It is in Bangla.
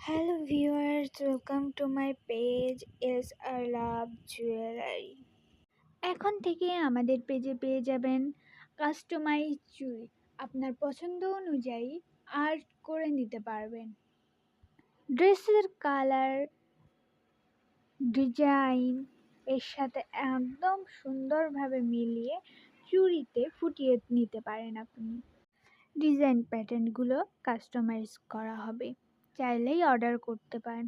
Hello viewers welcome to my page S R love jewellery এখন থেকে আমাদের পেজে পেয়ে যাবেন কাস্টমাইজ চুড়ি আপনার পছন্দ অনুযায়ী আর্ট করে নিতে পারবেন। ড্রেসের কালার ডিজাইন এর সাথে একদম সুন্দরভাবে মিলিয়ে চুরিতে ফুটিয়ে নিতে পারেন আপনি। ডিজাইন প্যাটার্নগুলো কাস্টমাইজ করা হবে। চাইলেই অর্ডার করতে পারেন।